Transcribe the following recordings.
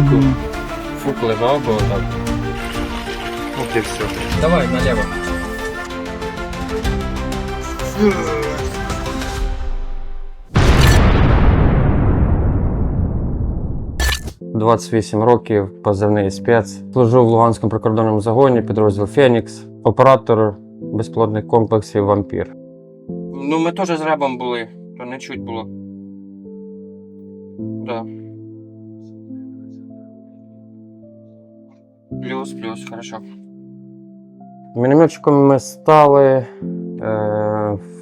велику фук лежав, бо так. От і все. Давай, наліво. Двадцять вісім років, позивний спец. Служив в Луганському прикордонному загоні, підрозділ Фенікс, оператор безплодних комплексів Вампір. Ну, ми теж з ребом були, то не чуть було. Да. Плюс, плюс, хорошо. Мінометчиком ми стали е,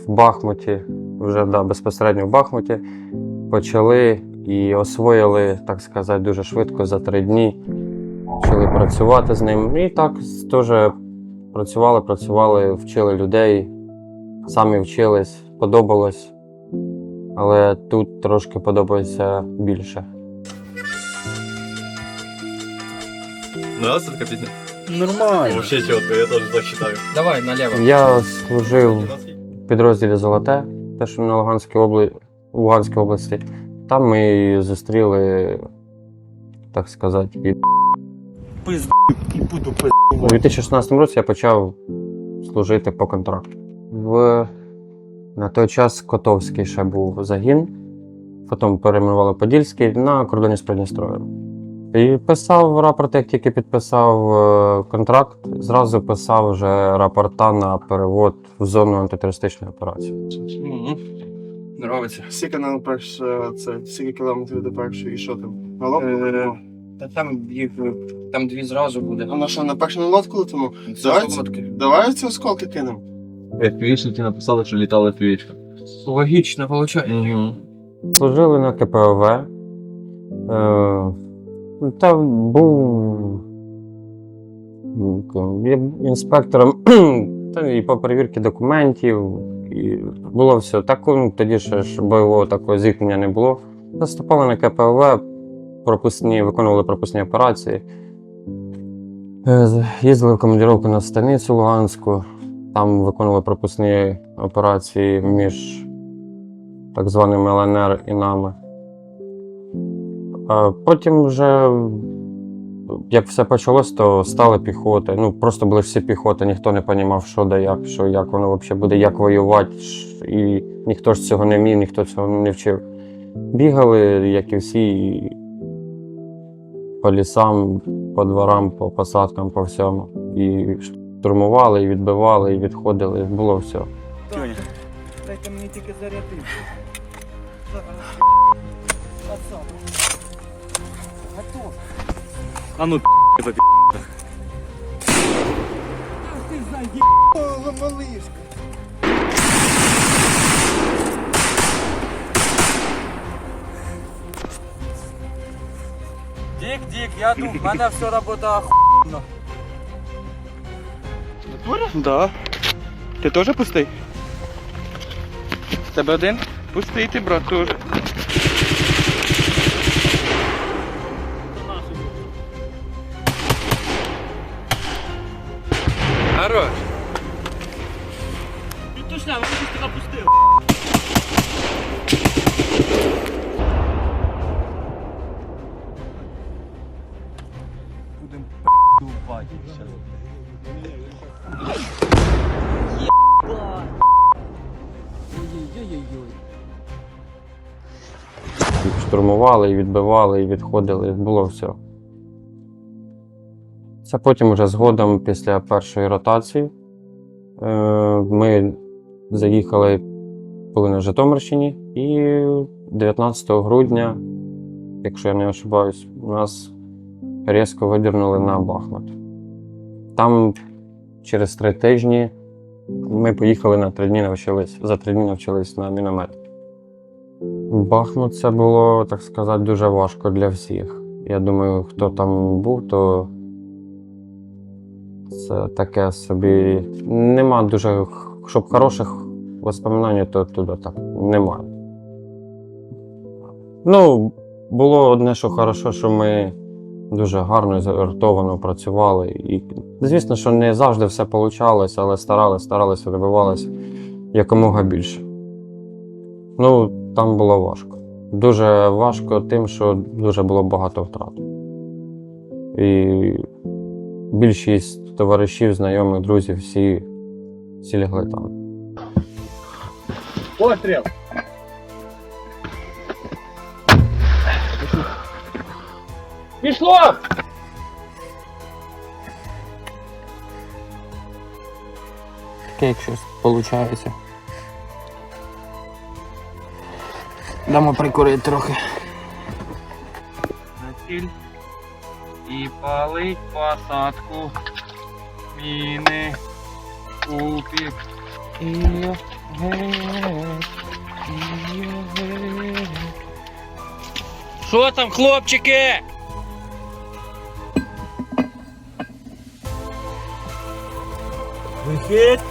в Бахмуті, вже да, безпосередньо в Бахмуті. Почали і освоїли, так сказати, дуже швидко за три дні. Почали працювати з ним. І так теж працювали, працювали, вчили людей, самі вчились, подобалось. Але тут трошки подобається більше. Нравится такая песня? Нормально. Вообще четко, я тоже так считаю. Давай, наліво. Я служив в підрозділі Золоте, те, що на Луганській області, Луганській області. Там ми зустріли, так сказати, під. Пизду і буду пизду. У 2016 році я почав служити по контракту. В... На той час Котовський ще був загін, потім перейменували Подільський на кордоні з Придністров'ям. І писав рапорти, як тільки підписав е, контракт, зразу писав вже рапорта на перевод в зону антитерористичної операції. Нравиться. Скільки нам перше, це, скільки кілометрів до першої, і що там? На лодку? Е. Та там їх там дві зразу буде. А на що, на першу на лодку летимо? Давай, давай ці осколки кинемо. FPV-шники написали, що літала FPV-шка. Логічно виходить. Угу. Служили на КПОВ. Е, та був був інспектором та і по перевірці документів. І було все. Так, ну, тоді ще ж бойового такого зіткнення не було. Заступали на КПОВ, пропускні, виконували пропускні операції. Е, Їздили в командировку на станицю Луганську, там виконували пропускні операції між так званими ЛНР і нами. Потім вже, як все почалось, то стали піхоти. Ну, просто були всі піхоти, ніхто не розумів, що да як, що як воно взагалі буде, як воювати. І ніхто ж цього не міг, ніхто цього не вчив. Бігали, як і всі, по лісам, по дворам, по посадкам, по всьому. І штурмували, і відбивали, і відходили. Було все. Дайте мені тільки зарядити. А ну за Ах ти заєб... О, малишка. Дік, дік, я тут, в мене все робота охуєнно. Да. Ти теж пустий? Тебе один? Пустий ти, брат, теж. П***увати зараз. Ой-ой-ой-ой. штурмували, і відбивали, і відходили. Було все. Це потім вже згодом, після першої ротації, е, ми заїхали, були на Житомирщині, і 19 грудня, якщо я не ошибаюсь, нас різко видернули на Бахмут. Там через три тижні ми поїхали на три дні навчились. За три дні навчились на міномет. Бахмут це було, так сказати, дуже важко для всіх. Я думаю, хто там був, то це таке собі. Нема дуже, щоб хороших воспоминань, то туди так немає. Ну, було одне, що хорошо, що ми дуже гарно і згуртовано працювали. І, звісно, що не завжди все вийшло, але старалися, старалися, добивалися якомога більше. Ну, там було важко. Дуже важко тим, що дуже було багато втрат. І більшість товаришів, знайомих, друзів, всі, всі лягли там. Постріл! Пішло! Як щось виходить. Дамо прикурити трохи. На ціль. І палить посадку. Міни. Купік. І Що там, хлопчики? chết.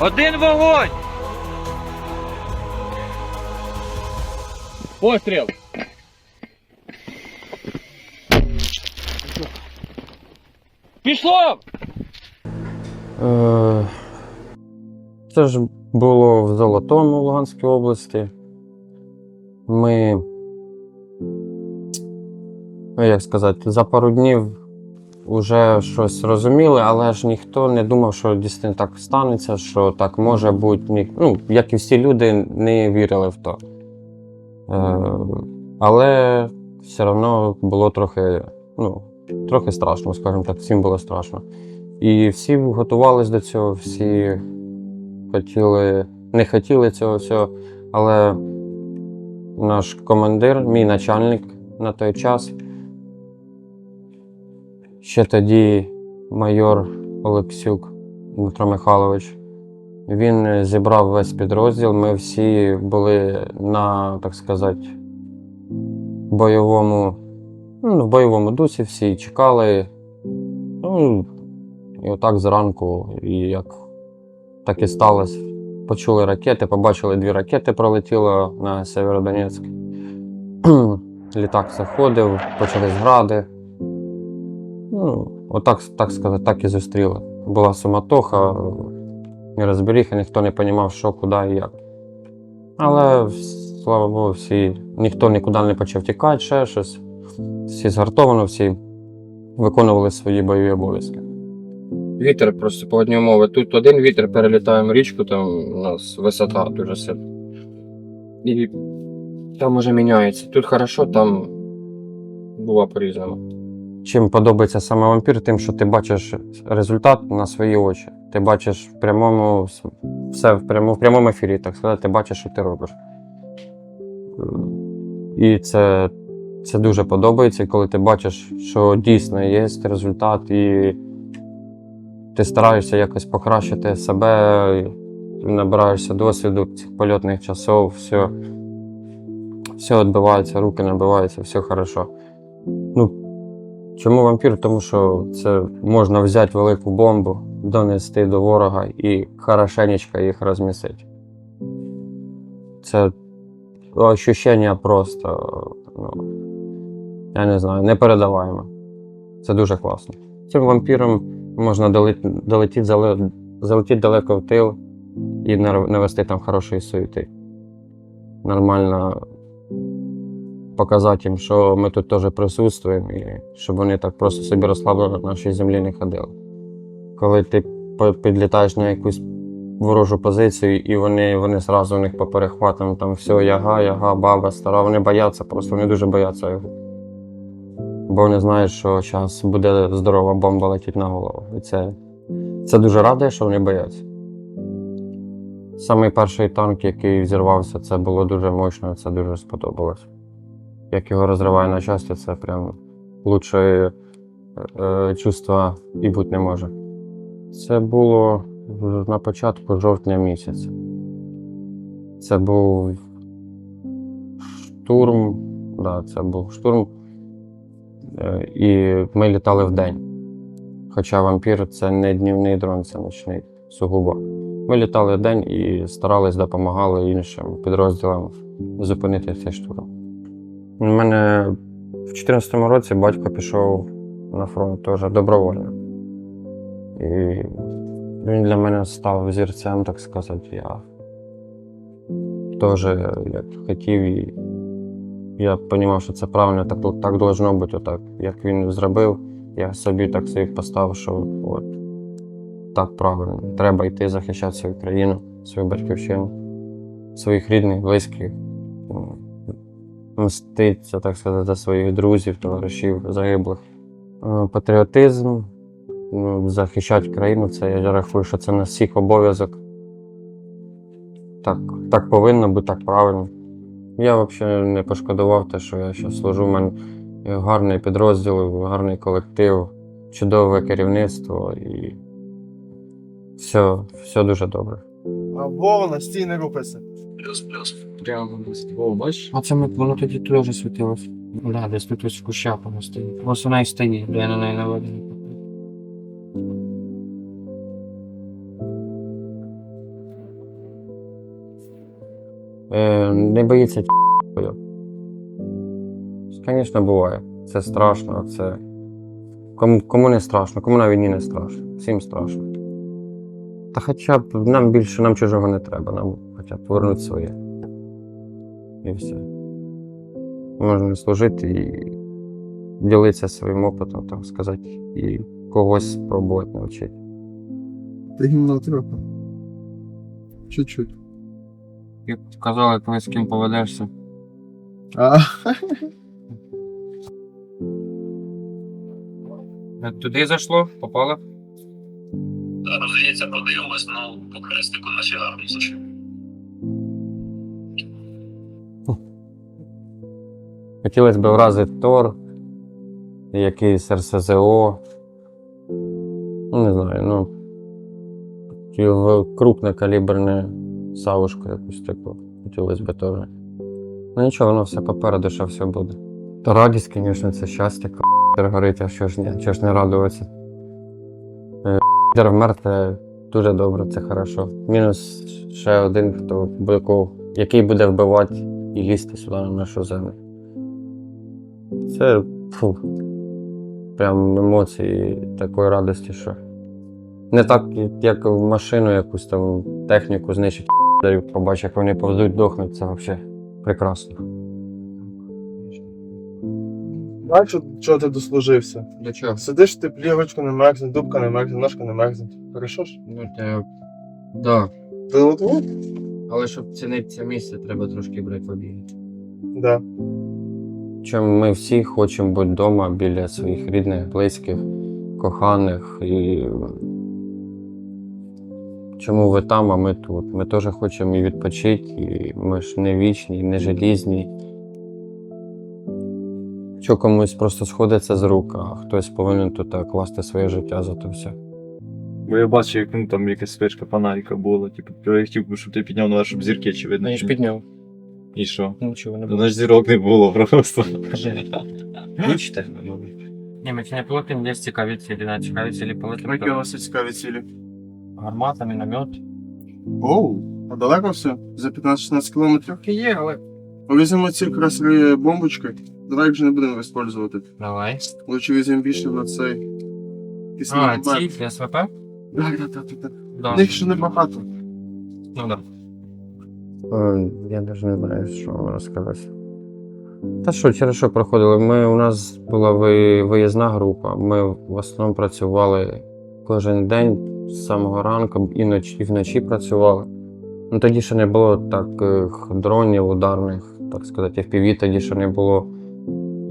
Один вогонь! Постріл! Пішло! Е, Це ж було в Золотому Луганській області. Ми, ну як сказати, за пару днів вже щось розуміли, але ж ніхто не думав, що дійсно так станеться, що так може бути. Ну, як і всі люди, не вірили в то. Е, але все одно було трохи, ну, трохи страшно, скажімо так, всім було страшно. І всі готувалися до цього, всі хотіли, не хотіли цього всього. Але наш командир, мій начальник на той час, ще тоді майор Олексюк Дмитро Михайлович, він зібрав весь підрозділ. Ми всі були на, так сказати, бойовому, ну, в бойовому дусі, всі чекали. Ну, і отак зранку, і як так і сталося. Почули ракети, побачили дві ракети пролетіло на Северодонецьк. Літак заходив, почались гради. Ну, отак, так сказати, так і зустріли. Була суматоха, нерозберіха, ніхто не розумів, що, куди і як. Але, слава Богу, всі, ніхто нікуди не почав тікати, ще щось. Всі згартовано, всі виконували свої бойові обов'язки. Вітер просто погодні умови. Тут один вітер перелітаємо річку, там у нас висота дуже сильна. І там уже міняється. Тут хорошо, там бува по-різному. Чим подобається саме вампір, тим, що ти бачиш результат на свої очі. Ти бачиш в прямому все в прямому, в прямому ефірі, так сказати, ти бачиш, що ти робиш. І це, це дуже подобається, коли ти бачиш, що дійсно є результат, і ти стараєшся якось покращити себе, набираєшся досвіду цих польотних часов, все, все відбивається, руки набиваються, все хорошо. Чому вампір? Тому що це можна взяти велику бомбу, донести до ворога і хорошенечко їх розмісити. Це ощущення просто, ну, я не знаю, непередаваємо. Це дуже класно. Цим вампіром можна долетіти залетіти далеко в тил і навести там хорошої суєти. Нормально показати їм, що ми тут теж присутствуємо, і щоб вони так просто собі розслаблено на нашій землі не ходили. Коли ти підлітаєш на якусь ворожу позицію, і вони, вони зразу у них по перехватам там все, яга, яга, баба, стара, вони бояться, просто вони дуже бояться його. Бо вони знають, що зараз буде здорова бомба летіти на голову. І це, це дуже радує, що вони бояться. Самий перший танк, який взірвався, це було дуже мощно, це дуже сподобалось як його розриває на часті, це прям лучше е, чувства і бути не може. Це було на початку жовтня місяця. Це був штурм. Да, це був штурм. Е, І ми літали вдень. Хоча вампір це не днівний дрон, це ночний сугубо. Ми літали вдень і старались допомагали іншим підрозділам зупинити цей штурм. У мене в 2014 році батько пішов на фронт теж добровольно. І він для мене став зірцем, так сказати. Я теж як хотів, і я розумів, що це правильно, так, так должно бути, отак. Як він зробив, я собі так собі поставив, що от так правильно. Треба йти захищати свою країну, свою батьківщину, своїх рідних, близьких. М, Мститися, так сказати, за своїх друзів, товаришів, загиблих. Е, Патріотизм, ну, захищати країну, це я рахую, що це на всіх обов'язок. Так, так повинно бути, так правильно. Я взагалі не пошкодував те, що я зараз служу. У мене гарний підрозділ, гарний колектив, чудове керівництво і все, все дуже добре. А Вова на не рухайся. Прямо на ствол, бачиш? А це ми, воно тоді теж світилось. Да, десь тут ось в кущах воно стоїть. Ось вона і стоїть, де я на неї наведений. Е, не боїться ті***ю. Звісно, буває. Це страшно, це. Кому, кому не страшно, кому на війні не страшно. Всім страшно. Та хоча б нам більше нам чужого не треба, нам хоча б повернути своє. І все. Можна служити і ділитися своїм опитом, так сказати, і когось спробувати навчити. Ти гімно трохи. Чуть-чуть. Як казали, коли з ким поведешся. А, Туди зайшло, попало. Так, здається, подивимось, ну, по хрестику наші гарно зайшли. Хотілося б вразити Тор, якийсь РСЗО. Не знаю, ну. В крупнокаліберне савушку якусь таку. Хотілося б теж. Ну нічого, воно все попереду, що все буде. Та радість, звісно, це щастя, к***, горить, а що ж, ні, що ж не радуватися. Е, вмер, це дуже добре, це хорошо. Мінус ще один, хто який буде вбивати і лізти сюди на нашу землю. Це фу, прям емоції такої радості, що. Не так, як в машину якусь там техніку знищить, побачиш, як вони повзуть, дохнуть, це взагалі прекрасно. бачу, чого ти дослужився. До чого? Сидиш в теплі, ручка не мерзне, дубка не мерзне, ножка не мерзне. Хорошо ж? Ну, те... Да. Ти от от? Але щоб цінити це місце, треба трошки брати побігати. Да. Чим ми всі хочемо бути вдома біля своїх рідних, близьких, коханих. І... Чому ви там, а ми тут? Ми теж хочемо і відпочити, і ми ж не вічні, не желізні. Що комусь просто сходиться з рук, а хтось повинен тут так класти своє життя за то все. Бо я бачив, як ну, там якась свечка фонарика була. Типу, я хотів би, щоб ти підняв на щоб зірки чи видно. Ну, я ж підняв. І що? Нічого не Ну, було. значить, зірок не було просто. Бачите? Ні, ми не полетим, є цікаві цілі, да, цікаві цілі полетим. Які у вас є цікаві цілі? Гармата, міномет. Оу, а далеко все? За 15-16 кілометрів? Трохи є, але. Візьмемо ці риє бомбочки. Давай їх вже не будемо використовувати. Давай. Лучше візьмемо більше на цей. якийсь А, ці СВП? Так, так, так, так, так. Да. Них ще небагато. Ну да. Я навіть не знаю, що вам розказати. Та що, через що проходили? Ми, у нас була виїзна група. Ми в основному працювали кожен день з самого ранку, і вночі, і вночі працювали. Ну, тоді ще не було таких дронів ударних, так сказати, FPV тоді ще не було.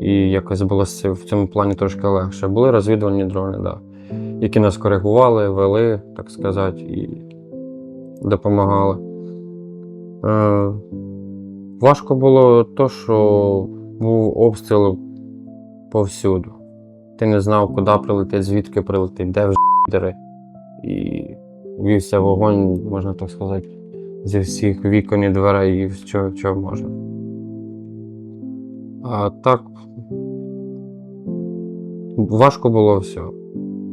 І якось було в цьому плані трошки легше. Були розвідувальні дрони, да, які нас коригували, вели, так сказати, і допомагали. Е, важко було то, що був обстріл повсюду. Ти не знав, куди прилетить, звідки прилетить, де вже. І вівся вогонь, можна так сказати, зі всіх вікон і дверей і що, що можна. А так, Важко було все.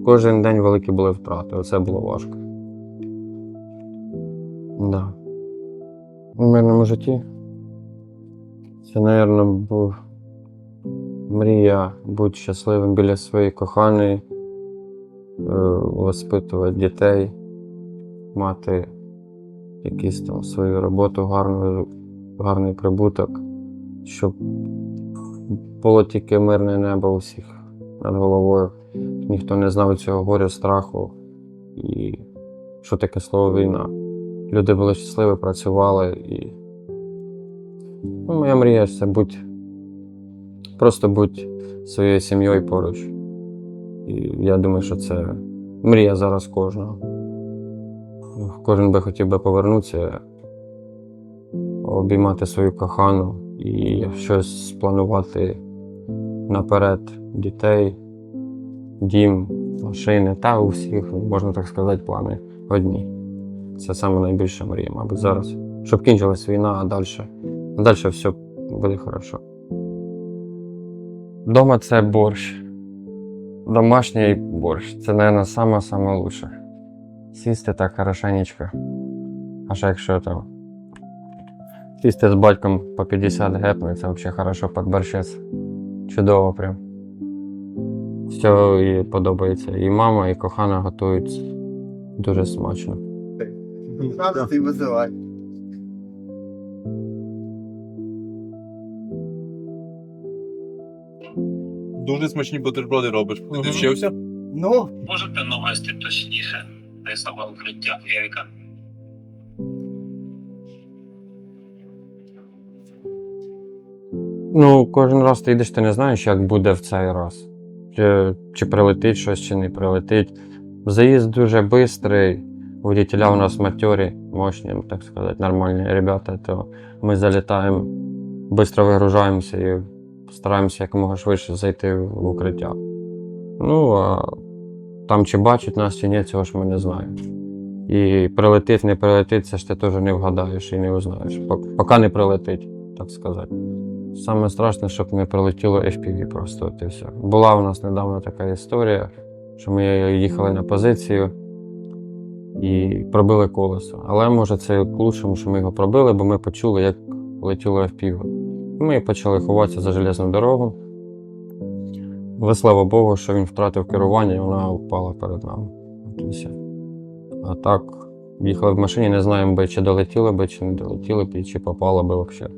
Кожен день великі були втрати. Оце було важко. Да. У мирному житті. Це, мабуть, був мрія бути щасливим біля своєї коханої, е, воспитувати дітей, мати якусь там свою роботу, гарну, гарний прибуток, щоб було тільки мирне небо у всіх над головою. Ніхто не знав цього горя, страху і що таке слово війна. Люди були щасливі, працювали і. Ну, моя мрія це бути. Просто бути своєю сім'єю поруч. І я думаю, що це мрія зараз кожного. Кожен би хотів би повернутися, обіймати свою кохану і щось спланувати наперед дітей, дім, машини та у всіх, можна так сказати, плани одні. Це саме найбільша мрія, мабуть, зараз. Щоб кінчилась війна, а далі, а далі все буде хорошо. Дома це борщ. Домашній борщ. Це, мабуть, саме саме. Сісти так хорошенечко. А ще якщо там. Сісти з батьком по 50 гепнути, це взагалі хорошо під борщець. Чудово прям. Все їй подобається. І мама, і кохана готують дуже смачно. Ти визивай. Дуже смачні бутерброди робиш. Ти вчився? Ну, Можете навести точніше, де саме укриття Еріка? Ну, кожен раз ти йдеш, ти не знаєш, як буде в цей раз. Чи, чи прилетить щось, чи не прилетить. Заїзд дуже швидкий. Водителя у нас матьорі, мощні, так сказати, нормальні ребята, то ми залітаємо, швидко вигружаємося і стараємося якомога швидше зайти в укриття. Ну, а там чи бачать нас, чи ні, цього ж ми не знаємо. І прилетить, не прилетить, це ж ти теж не вгадаєш і не узнаєш. Поки не прилетить, так сказати. Саме страшне, щоб не прилетіло FPV просто от і все. Була у нас недавно така історія, що ми їхали на позицію і пробили колесо. Але може це к лучшому, що ми його пробили, бо ми почули, як летіло FPV. Ми почали ховатися за железну дорогу. Але слава Богу, що він втратив керування і вона впала перед нами. А так, їхали в машині, не знаємо, би, чи долетіли би, чи не долетіли б, чи попало би взагалі.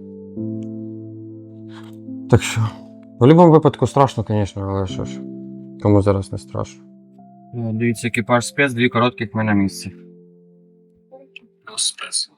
Так що, в будь-якому випадку страшно, звісно, але що ж, кому зараз не страшно. Дивіться, екіпаж спец, дві коротких ми на місці. Спец.